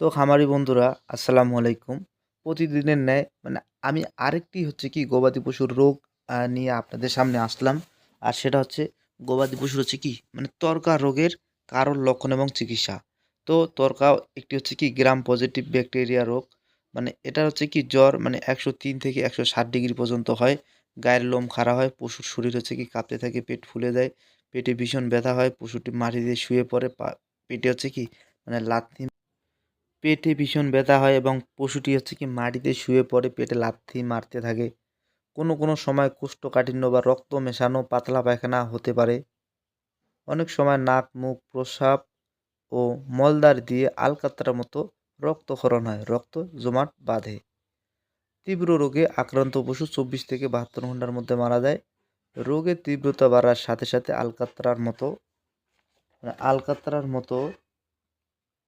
তো খামারি বন্ধুরা, আসসালামু আলাইকুম। প্রতিদিনের ন্যায় মানে আমি আরেকটি হচ্ছে কি গবাদি পশুর রোগ নিয়ে আপনাদের সামনে আসলাম। আর সেটা হচ্ছে গবাদি পশুর হচ্ছে কি মানে তরকা রোগের কারণ, লক্ষণ এবং চিকিৎসা। তো তরকা একটি হচ্ছে কি গ্রাম পজিটিভ ব্যাকটেরিয়া রোগ মানে এটা হচ্ছে কি জ্বর মানে একশো তিন থেকে একশো ষাট ডিগ্রি পর্যন্ত হয়। গায়ের লোম খাড়া হয়, পশুর শরীর হচ্ছে কি কাঁপতে থাকে, পেট ফুলে যায়, পেটে ভীষণ ব্যথা হয়, পশুটি মাটি দিয়ে শুয়ে পড়ে পেটে হচ্ছে কি মানে লাথি পেটে ভীষণ ব্যথা হয় এবং পশুটি হচ্ছে কি মাটিতে শুয়ে পড়ে, পেটে লাথি মারতে থাকে। কোনো কোনো সময় কোষ্ঠকাঠিন্য বা রক্ত মেশানো পাতলা পায়খানা হতে পারে। অনেক সময় নাক, মুখ, প্রস্রাব ও মলদ্বার দিয়ে আলকাতরার মতো রক্তক্ষরণ হয়, রক্ত জমাট বাঁধে। তীব্র রোগে আক্রান্ত পশু চব্বিশ থেকে বাহাত্তর ঘণ্টার মধ্যে মারা যায়। রোগের তীব্রতা বাড়ার সাথে সাথে আলকাতরার মতো মানে আলকাতরার মতো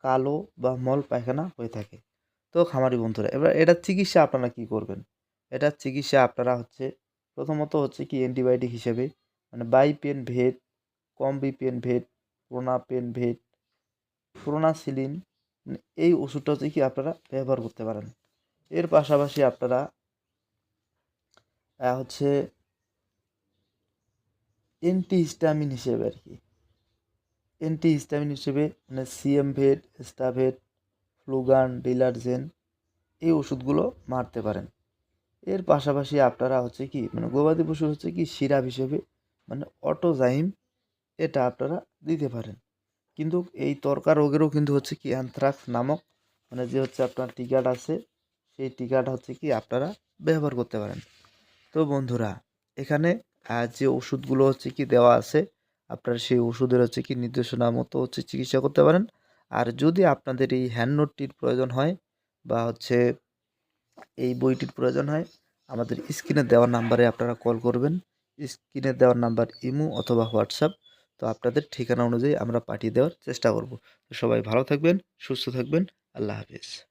কালো বা মল পায়খানা হয়ে থাকে। তো খামারি বন্ধুরা, এবার এটার চিকিৎসা আপনারা কি করবেন? এটার চিকিৎসা আপনারা হচ্ছে প্রথমত হচ্ছে কি অ্যান্টিবায়োটিক হিসেবে মানে বাই পেন ভেট কম্বি পেন ভেট প্রোনা পেন ভেট প্রোনাসিলিন মানে এই ওষুধটা হচ্ছে কি আপনারা ব্যবহার করতে পারেন। এর পাশাপাশি আপনারা হচ্ছে অ্যান্টিহিস্টামিন হিসেবে আর কি। অ্যান্টিহিস্টামিন হিসেবে মানে সিএম ভেট স্টাভেট ফ্লুগান ডিলারজেন এই ওষুধগুলো মারতে পারেন। এর পাশাপাশি আপনারা হচ্ছে কি মানে গবাদি পশু হচ্ছে কি, সিরাপ হিসেবে মানে অটোজাইম এটা আপনারা দিতে পারেন। কিন্তু এই তরকা রোগেরও কিন্তু হচ্ছে কি অ্যানথ্রাক্স নামক মানে যে হচ্ছে আপনার টিকাটা আছে, সেই টিকাটা হচ্ছে কি আপনারা ব্যবহার করতে পারেন। তো বন্ধুরা, এখানে যে ওষুধগুলো হচ্ছে কি দেওয়া আছে আপনারা সেই ওষুধের হচ্ছে কি নির্দেশনা মতো হচ্ছে চিকিৎসা করতে পারেন। আর যদি আপনাদের এই হ্যান্ড নোটটির প্রয়োজন হয় বা হচ্ছে এই বইটির প্রয়োজন হয়, আমাদের স্ক্রিনে দেওয়া নাম্বারে আপনারা কল করবেন। স্ক্রিনে দেওয়ার নাম্বার ইমো অথবা হোয়াটসঅ্যাপ। তো আপনাদের ঠিকানা অনুযায়ী আমরা পাঠিয়ে দেওয়ার চেষ্টা করব। তো সবাই ভালো থাকবেন, সুস্থ থাকবেন। আল্লাহ হাফিজ।